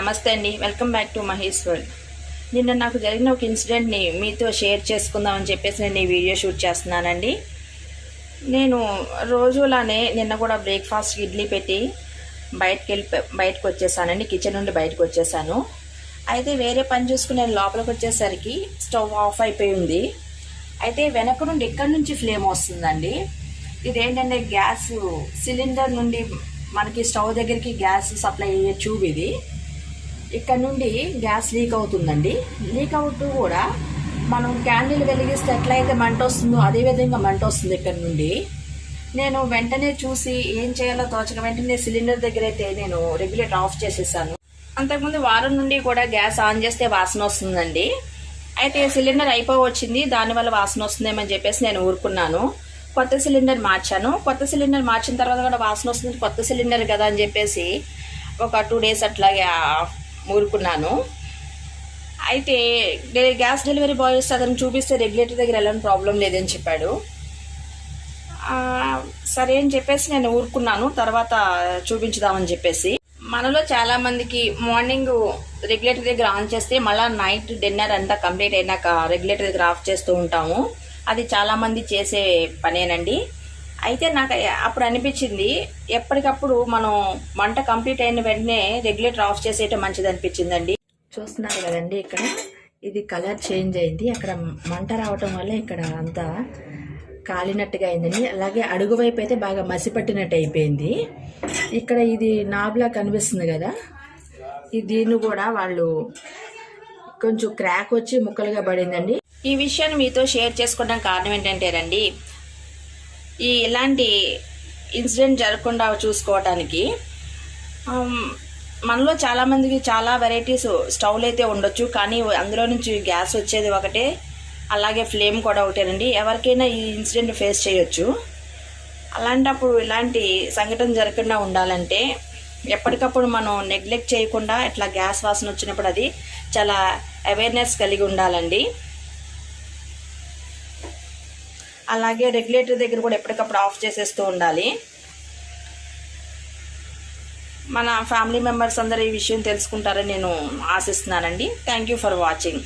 నమస్తే అండి. Welcome back to Mahesh world నిన్న నాకు జరిగిన ఒక ఇన్సిడెంట్ని మీతో షేర్ చేసుకుందామని చెప్పేసి నేను ఈ వీడియో షూట్ చేస్తున్నానండి. నేను రోజులానే నిన్న కూడా బ్రేక్ఫాస్ట్ ఇడ్లీ పెట్టి బయటకు వెళ్ళి బయటకు వచ్చేసానండి. కిచెన్ నుండి బయటకు వచ్చేసాను. అయితే వేరే పని చూసుకుని నేను లోపలికి వచ్చేసరికి స్టవ్ ఆఫ్ అయిపోయి ఉంది. అయితే వెనక నుండి ఎక్కడి నుంచి ఫ్లేమ్ వస్తుందండి. ఇదేంటంటే గ్యాస్ సిలిండర్ నుండి మనకి స్టవ్ దగ్గరికి గ్యాస్ సప్లై అయ్యే ట్యూబ్ ఇది. ఇక్కడ నుండి గ్యాస్ లీక్ అవుతుందండి. లీక్ అవుతూ కూడా మనం క్యాండిల్ వెలిగిస్తే ఎట్లయితే మంట వస్తుందో అదే విధంగా మంట వస్తుంది ఇక్కడ నుండి. నేను వెంటనే చూసి ఏం చేయాలో తోచక వెంటనే సిలిండర్ దగ్గర అయితే నేను రెగ్యులేటర్ ఆఫ్ చేసేసాను. అంతకుముందు వారం నుండి కూడా గ్యాస్ ఆన్ చేస్తే వాసన వస్తుందండి. అయితే సిలిండర్ అయిపోవచ్చింది దానివల్ల వాసన వస్తుందేమని చెప్పేసి నేను ఊరుకున్నాను. కొత్త సిలిండర్ మార్చాను. కొత్త సిలిండర్ మార్చిన తర్వాత కూడా వాసన వస్తుంది కొత్త సిలిండర్ కదా అని చెప్పేసి ఒక టూ డేస్ అట్లాగే ఊరుకున్నాను. అయితే గ్యాస్ డెలివరీ బాయ్ వస్తే అతను చూపిస్తే రెగ్యులేటర్ దగ్గర వెళ్ళని ప్రాబ్లం లేదని చెప్పాడు. సరే అని చెప్పేసి నేను ఊరుకున్నాను. తర్వాత చూపించుదామని చెప్పేసి. మనలో చాలామందికి మార్నింగ్ రెగ్యులేటర్ దగ్గర ఆన్ చేస్తే మళ్ళీ నైట్ డిన్నర్ అంతా కంప్లీట్ అయినాక రెగ్యులేటర్ దగ్గర ఆఫ్ చేస్తూ ఉంటాము. అది చాలామంది చేసే పనేనండి. అయితే నాకు అప్పుడు అనిపించింది ఎప్పటికప్పుడు మనం వంట కంప్లీట్ అయిన వెంటనే రెగ్యులేటర్ ఆఫ్ చేసేయటం మంచిది అనిపించిందండి చూస్తున్నారు కదండి ఇక్కడ ఇది కలర్ చేంజ్ అయింది. అక్కడ మంట రావటం వల్ల ఇక్కడ అంతా కాలినట్టుగా అయిందండి. అలాగే అడుగు వైపు అయితే బాగా మసిపట్టినట్టు అయిపోయింది. ఇక్కడ ఇది నాబ్లా కనిపిస్తుంది కదా ఈ దీన్ని కూడా వాళ్ళు కొంచెం క్రాక్ వచ్చి ముక్కలుగా పడిందండి. ఈ విషయాన్ని మీతో షేర్ చేసుకోవడానికి కారణం ఏంటంటే రండి ఈ ఇలాంటి ఇన్సిడెంట్ జరగకుండా చూసుకోవటానికి మనలో చాలా మందికి చాలా వెరైటీస్ స్టవ్లు అయితే ఉండొచ్చు కానీ అందులో నుంచి గ్యాస్ వచ్చేది ఒకటే అలాగే ఫ్లేమ్ కూడా ఒకటేనండి. ఎవరికైనా ఈ ఇన్సిడెంట్ ఫేస్ చేయొచ్చు. అలాంటప్పుడు ఇలాంటి సంఘటన జరగకుండా ఉండాలంటే ఎప్పటికప్పుడు మనం నెగ్లెక్ట్ చేయకుండా ఇట్లా గ్యాస్ వాసన వచ్చినప్పుడు అది చాలా అవేర్నెస్ కలిగి ఉండాలండి. అలాగే రెగ్యులేటర్ దగ్గర కూడా ఎప్పటికప్పుడు ఆఫ్ చేసేస్తూ ఉండాలి. మన ఫ్యామిలీ మెంబర్స్ అందరూ ఈ విషయం తెలుసుకుంటారని నేను ఆశిస్తున్నానండి. Thank you for watching.